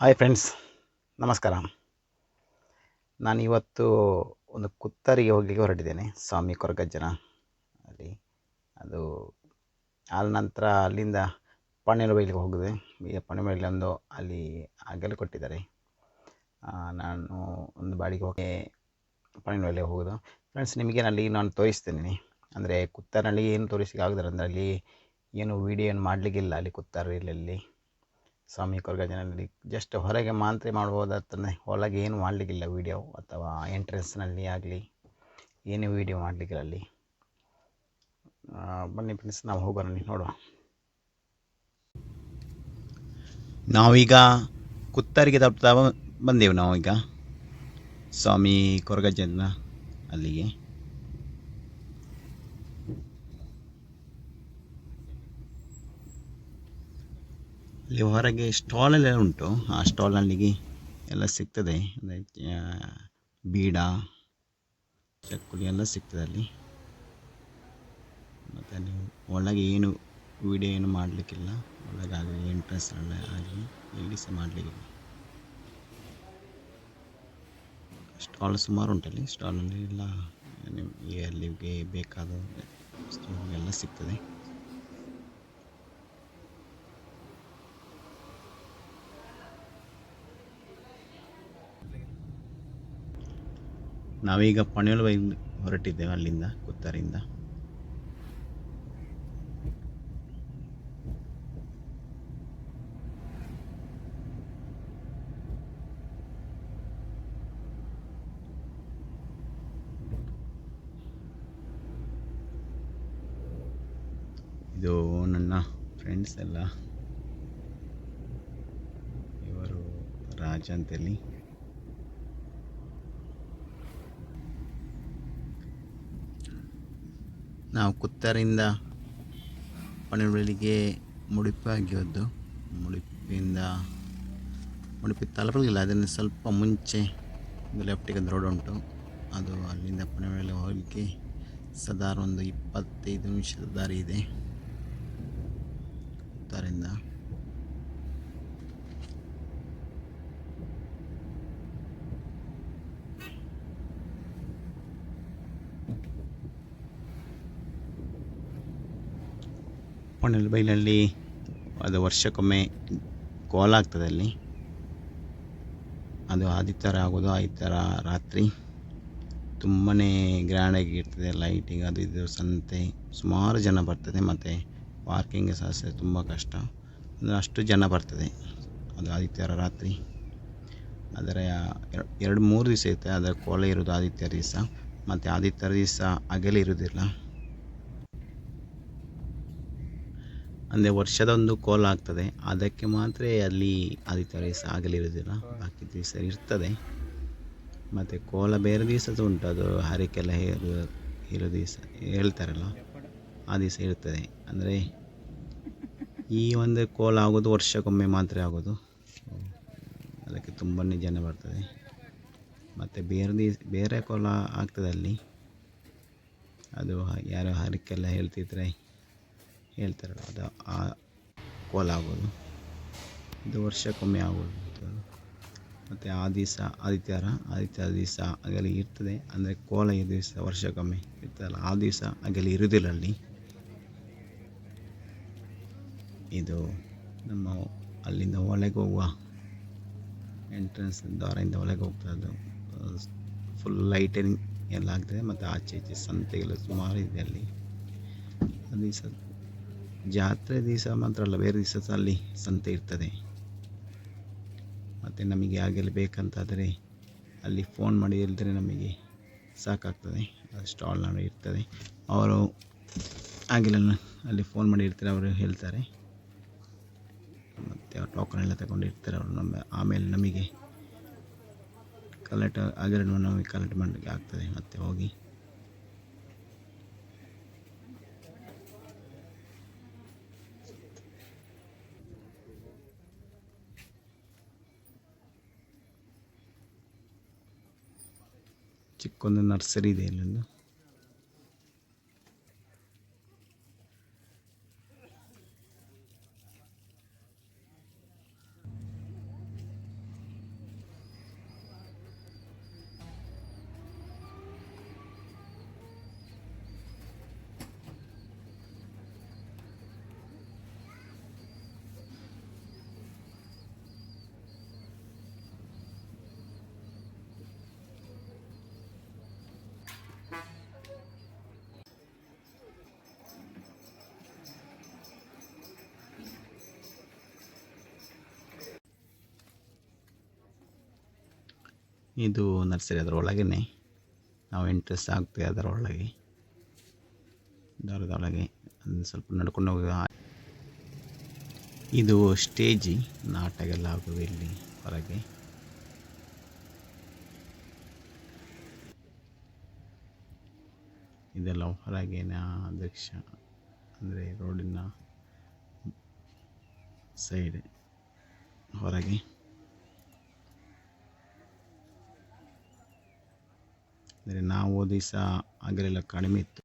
Hi friends ನಮಸ್ಕಾರ. ನಾನು ಇವತ್ತು ಒಂದು ಕುತ್ತರಿಗೆ ಹೋಗಲಿಕ್ಕೆ ಹೊರಟಿದ್ದೇನೆ, ಸ್ವಾಮಿ ಕೊರಗಜ್ಜನ ಅಲ್ಲಿ. ಅದು ಆದ ನಂತರ ಅಲ್ಲಿಂದ ಪಣ್ಣೆಲು ಬೈಲಿಗೆ ಹೋಗಿದೆ ಈಗ ಪಣ್ಣೆಬೈಲಿ ಒಂದು ಅಲ್ಲಿ ಅಗಲು ಕೊಟ್ಟಿದ್ದಾರೆ. ನಾನು ಒಂದು ಬಾಡಿಗೆ ಹೋಗಿ ಪಣ್ಣೆಬೈಲಿಗೆ ಹೋಗೋದು. ಫ್ರೆಂಡ್ಸ್ ನಿಮಗೆ ಅಲ್ಲಿ ನಾನು ತೋರಿಸ್ತೇನೆ. ಅಂದರೆ ಕುತ್ತಾರಲ್ಲಿ ಏನು ತೋರಿಸಿಕ್ಕೆ ಆಗದಾರೆ ಅಂದರೆ ಅಲ್ಲಿ ಏನು ವೀಡಿಯೋ ಏನು ಮಾಡಲಿಕ್ಕಿಲ್ಲ ಅಲ್ಲಿ ಕುತ್ತಾರಲ್ಲಿ. ಸ್ವಾಮಿ ಜನರಲ್ಲಿ ಜಸ್ಟ್ ಹೊರಗೆ ಮಾತ್ರ ಮಾಡ್ಬೋದಾಗ್ತದೆ ಒಳಗೆ ಏನು ಮಾಡಲಿಕ್ಕಿಲ್ಲ ವೀಡಿಯೋ ಅಥವಾ ಎಂಟ್ರೆನ್ಸ್ನಲ್ಲಿ ಆಗಲಿ, ಏನು ವೀಡಿಯೋ ಮಾಡಲಿಕ್ಕಿಲ್ಲ ಅಲ್ಲಿ. ಬನ್ನಿ ಫ್ರೆಂಡ್ಸ್ ನಾವು ಹೋಗೋಣ ನೋಡುವ. ನಾವೀಗ ಕುತ್ತರಿಗೆ ತಲುಪ್ತಾ ಬಂದೆವು ನಾವೀಗ. ಸ್ವಾಮಿ ಕೊರಗಜ್ಜನ ಅಲ್ಲಿಗೆ. ಅಲ್ಲಿ ಹೊರಗೆ ಸ್ಟಾಲೆಲ್ಲ ಉಂಟು. ಆ ಸ್ಟಾಲ್ನಲ್ಲಿಗೆ ಎಲ್ಲ ಸಿಗ್ತದೆ. ಅಂದರೆ ಬೀಡ, ಚಕ್ಕುಲಿ ಎಲ್ಲ ಸಿಗ್ತದೆ ಅಲ್ಲಿ. ಮತ್ತು ಅಲ್ಲಿ ಒಳಗೆ ಏನು ವಿಡಿಯೋ ಏನು ಮಾಡಲಿಕ್ಕಿಲ್ಲ. ಆಗಲಿ ಎಂಟ್ರೆನ್ಸ್ ಆಗಲಿ ಎಲ್ಲಿ ಸಹ ಮಾಡಲಿಕ್ಕಿಲ್ಲ ಸ್ಟಾಲ್ ಸುಮಾರು ಉಂಟಲ್ಲಿ ಸ್ಟಾಲಲ್ಲಿ ಎಲ್ಲ ನಿಮಗೆ, ಅಲ್ಲಿಗೆ ಬೇಕಾದ ಎಲ್ಲ ಸಿಗ್ತದೆ. ನಾವೀಗ ಪಣೇಲು ಬೈ ಹೊರಟಿದ್ದೇವೆ ಅಲ್ಲಿಂದ ಕುತ್ತರಿಂದ. ಇದು ನನ್ನ ಫ್ರೆಂಡ್ಸ್ ಎಲ್ಲ. ಇವರು ರಾಜ ಅಂತೇಳಿ. ನಾವು ಕುತ್ತರಿಂದ ಪಣೆಬೆಳಿಗ್ಗೆ ಮುಡಿಪಾಗಿ ಹೋದ್ದು ಮುಡಿಪಿಂದ ಮುಡಿಪಿ ತಲುಪಲಿಲ್ಲ. ಅದನ್ನು ಸ್ವಲ್ಪ ಮುಂಚೆ ಒಂದು ಲೆಫ್ಟಿಗೆ ಒಂದು ರೋಡ್ ಉಂಟು. ಅದು ಅಲ್ಲಿಂದ ಪಣೆಬೆಳಿ ಹೋಗಲಿಕ್ಕೆ ಸದಾರ ಒಂದು ಇಪ್ಪತ್ತೈದು ನಿಮಿಷದ ದಾರಿ ಇದೆ. ಕುತ್ತರಿಂದ ಪಣೆಲ್ ಬೈಲಲ್ಲಿ ಅದು ವರ್ಷಕ್ಕೊಮ್ಮೆ ಕೋಲ ಆಗ್ತದೆ ಅಲ್ಲಿ. ಅದು ಆದಿತ್ಯವಾರ ಆಗೋದು, ಆದಿತ್ಯವಾರ ರಾತ್ರಿ. ತುಂಬಾ ಗ್ರ್ಯಾಂಡಾಗಿ ಇರ್ತದೆ ಲೈಟಿಂಗ್ ಅದು ಇದು ಸಂತೆ. ಸುಮಾರು ಜನ ಬರ್ತದೆ, ಮತ್ತು ಪಾರ್ಕಿಂಗ್ ಸಹ ತುಂಬ ಕಷ್ಟ. ಅಂದರೆ ಅಷ್ಟು ಜನ ಬರ್ತದೆ ಅದು ಆದಿತ್ಯವಾರ ರಾತ್ರಿ. ಅದರ ಎರಡು ಮೂರು ದಿವಸ ಇರುತ್ತೆ ಅದರ ಕೋಲ ಇರೋದು ಆದಿತ್ಯ ದಿವಸ. ಮತ್ತು ಆದಿತ್ಯ ದಿವಸ ಹಗಲು ಅಂದರೆ ವರ್ಷದೊಂದು ಕೋಲ ಆಗ್ತದೆ. ಅದಕ್ಕೆ ಮಾತ್ರ ಅಲ್ಲಿ ಆದಿತ್ಯವಾರ ದಿವಸ ಆಗಲಿರೋದಿಲ್ಲ ಬಾಕಿ ದಿವಸ ಇರ್ತದೆ. ಮತ್ತು ಕೋಲ ಬೇರೆ ದಿವಸ ಸಹ ಉಂಟು. ಅದು ಹರಿಕೆಲ್ಲ ಹೇರು, ಇರೋ ದಿವಸ ಹೇಳ್ತಾರಲ್ಲ, ಆ ದಿವಸ ಇರ್ತದೆ. ಅಂದರೆ ಈ ಒಂದು ಕೋಲ ಆಗೋದು ವರ್ಷಕ್ಕೊಮ್ಮೆ ಮಾತ್ರ ಆಗೋದು. ಅದಕ್ಕೆ ತುಂಬಾ ಜನ ಬರ್ತದೆ. ಮತ್ತು ಬೇರೆ ದಿವಸ, ಬೇರೆ ಕೋಲ ಆಗ್ತದೆ ಅಲ್ಲಿ. ಅದು ಯಾರೋ ಹರಿಕೆಲ್ಲ ಹೇಳ್ತಿದ್ರೆ ಹೇಳ್ತಾರಲ್ಲ ಅದು ಆ ಕೋಲ ಆಗೋದು. ಇದು ವರ್ಷಕ್ಕೊಮ್ಮೆ ಆಗೋದು. ಮತ್ತು ಆ ದಿವಸ ಆದಿತ್ಯವಾರ ಆದಿತ್ಯವಾರ ದಿವಸ ಅಗಲಿ ಇರ್ತದೆ. ಅಂದರೆ ಕೋಲ ಈ ದಿವಸ ವರ್ಷಕ್ಕೊಮ್ಮೆ ಇರ್ತದಲ್ಲ, ಆ ದಿವಸ ಅಗಲಿ ಇರುವುದಿಲ್ಲ ಅಲ್ಲಿ. ಇದು ನಮ್ಮ ಅಲ್ಲಿಂದ ಒಳಗೆ ಹೋಗುವ ಎಂಟ್ರೆನ್ಸ್ ದ್ವಾರದಿಂದ ಒಳಗೆ ಹೋಗ್ತಾ ಅದು ಫುಲ್ ಲೈಟಿಂಗ್ ಎಲ್ಲ ಆಗ್ತದೆ, ಮತ್ತು ಆಚೆ ಈಚೆ ಸಂತೆಗಳು ಸುಮಾರು ಇದೆ ಅಲ್ಲಿ. ಆ ದಿವಸ ಜಾತ್ರೆ ದಿವಸ ಮಾತ್ರ ಅಲ್ಲ, ಬೇರೆ ದಿವಸ ಅಲ್ಲಿ ಸಂತೆ ಇರ್ತದೆ. ಮತ್ತು ನಮಗೆ ಆಗಲಿ ಬೇಕಂತಾದರೆ ಅಲ್ಲಿ ಫೋನ್ ಮಾಡಿ ಹೇಳಿದ್ರೆ ನಮಗೆ ಸಾಕಾಗ್ತದೆ. ಸ್ಟಾಲ್ ನಾನು ಇರ್ತದೆ. ಅವರು ಆಗಿಲ್ಲ ಅಲ್ಲಿ ಫೋನ್ ಮಾಡಿ ಇರ್ತಾರೆ ಅವರು ಹೇಳ್ತಾರೆ. ಮತ್ತು ಅವ್ರು ಟೋಕನ್ ಎಲ್ಲ ತಗೊಂಡಿರ್ತಾರೆ ಅವರು ನಮ್ಮ ಆಮೇಲೆ ನಮಗೆ ಕಲೆಕ್ಟ್ ಆಗಿರೋ ನಮಗೆ ಕಲೆಕ್ಟ್ ಮಾಡಲಿಕ್ಕೆ ಆಗ್ತದೆ. ಮತ್ತೆ ಹೋಗಿ ಚಿಕ್ಕೊಂದು ನರ್ಸರಿ ಇದೆ ಇಲ್ಲೊಂದು ಇದು ನರ್ಸರಿ ಅದರ ಒಳಗೇ ನಾವು ಇಂಟ್ರೆಸ್ಟ್ ಆಗ್ತೀವಿ ಅದರೊಳಗೆ ಒಳಗೆ. ಒಂದು ಸ್ವಲ್ಪ ನಡ್ಕೊಂಡು ಹೋಗಿ. ಇದು ಸ್ಟೇಜಿ ನಾಟಕ ಎಲ್ಲ ಆಗೋದು ಇಲ್ಲಿ ಹೊರಗೆ. ಇದೆಲ್ಲ ಹೊರಗಿನ ದೃಶ್ಯ ಅಂದರೆ ರೋಡಿನ ಸೈಡ್ ಹೊರಗೆ. ಅಂದರೆ ನಾವು ದಿವಸ ಆಗಲೆಲ್ಲ ಕಡಿಮೆ ಇತ್ತು.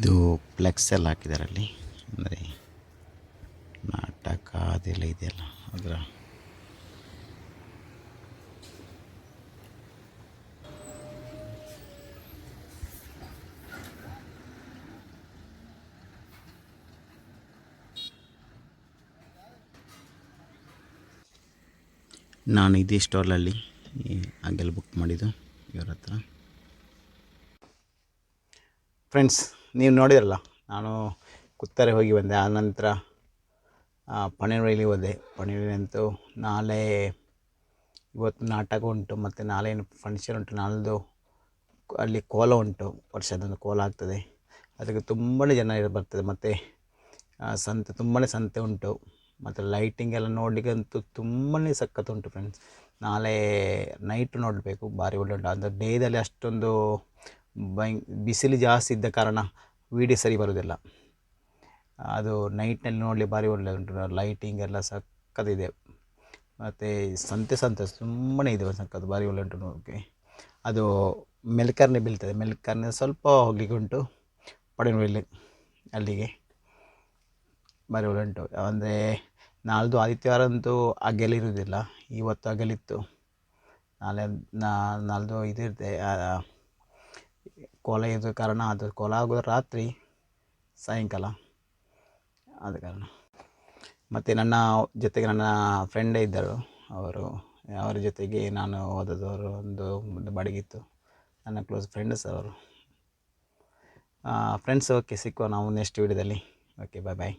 ಇದು ಫ್ಲೆಕ್ಸ್ ಎಲ್ಲ ಹಾಕಿದ್ದಾರೆ ಅಲ್ಲಿ ಅಂದರೆ ನಾಟಕ ಅದೆಲ್ಲ ಇದೆಯಲ್ಲ, ಅದರ. ನಾನು ಇದೇ ಸ್ಟಾಲಲ್ಲಿ ಹಾಗೆಲ್ಲ ಬುಕ್ ಮಾಡಿದ್ದು, ಇವರ ಹತ್ರ. ಫ್ರೆಂಡ್ಸ್ ನೀವು ನೋಡಿದ್ರಲ್ಲ, ನಾನು ಕುತ್ತರೆ ಹೋಗಿ ಬಂದೆ. ಆನಂತರ ಪಣೇವಳಿಲಿ ಹೋದೆ. ಪಣೇವಳಿ ಅಂತೂ ನಾಳೆ ಇವತ್ತು ನಾಟಕ ಉಂಟು, ಮತ್ತು ನಾಳೆ ಏನು ಫಂಕ್ಷನ್ ಉಂಟು, ನಾಳೆದು ಅಲ್ಲಿ ಕೋಲ ಉಂಟು. ವರ್ಷದೊಂದು ಕೋಲ ಆಗ್ತದೆ. ಅದಕ್ಕೆ ತುಂಬಾ ಜನ ಬರ್ತದೆ. ಮತ್ತು ಸಂತೆ ತುಂಬಾ ಸಂತೆ ಉಂಟು. ಮತ್ತು ಲೈಟಿಂಗ್ ಎಲ್ಲ ನೋಡಲಿಕ್ಕಂತೂ ತುಂಬಾ ಸಖತ್ತು ಉಂಟು ಫ್ರೆಂಡ್ಸ್ ನಾಳೆ ನೈಟ್ ನೋಡಬೇಕು, ಭಾರಿ ಒಳ್ಳೆ ಉಂಟು. ಅಂದರೆ ಡೇದಲ್ಲಿ ಅಷ್ಟೊಂದು ಭಯ, ಬಿಸಿಲು ಜಾಸ್ತಿ ಇದ್ದ ಕಾರಣ ವೀಡಿಯೋ ಸರಿ ಬರೋದಿಲ್ಲ ಅದು ನೈಟ್ನಲ್ಲಿ ನೋಡಲಿ ಭಾರಿ ಒಳ್ಳೆ ಉಂಟು. ಲೈಟಿಂಗ್ ಎಲ್ಲ ಸಕ್ಕತ್ತಿದೆ ಮತ್ತು ಸಂತೆ ಸಂತೆ ಸುಮ್ಮನೆ ಇದೆ ಸಕ್ಕತ್ತು ಭಾರಿ ಒಳ್ಳೆ ಉಂಟು ನೋಡೋಕ್ಕೆ ಅದು ಮೆಲ್ಕರ್ನೆ ಬೀಳ್ತದೆ. ಮೆಲ್ಕರ್ನೆ ಸ್ವಲ್ಪ ಹೋಗ್ಲಿಕ್ಕೆ ಉಂಟು. ಪಡೆಯಲ್ಲಿ ಅಲ್ಲಿಗೆ. ಭಾರಿ ಒಳ್ಳೆ ಉಂಟು. ಅಂದರೆ ನಾಳ್ದು ಆದಿತ್ಯವಾರ ಅಂತೂ ಅಗಲಿರುವುದಿಲ್ಲ ಇವತ್ತು ಅಗಲಿತ್ತು ನಾಳೆ ನಾಳ್ದು ಇದಿರುತ್ತೆ ಕೋಲ ಇದ್ದ ಕಾರಣ ಅದು ಕೊಲೆ ಆಗೋದು ರಾತ್ರಿ ಸಾಯಂಕಾಲ ಆದ ಕಾರಣ. ಮತ್ತು ನನ್ನ ಜೊತೆಗೆ ನನ್ನ ಫ್ರೆಂಡೇ ಇದ್ದರು. ಅವರು ಅವರ ಜೊತೆಗೆ ನಾನು ಹೋದದವರು ಒಂದು ಒಂದು ಬಡಗಿತ್ತು ನನ್ನ ಕ್ಲೋಸ್ ಫ್ರೆಂಡ್ಸ್ ಅವರು. ಫ್ರೆಂಡ್ಸ್ ಓಕೆ ಸಿಕ್ಕುವ ನಾವು ನೆಕ್ಸ್ಟ್ ವೀಡಿಯೋದಲ್ಲಿ ಓಕೆ ಬಾಯ್ ಬಾಯ್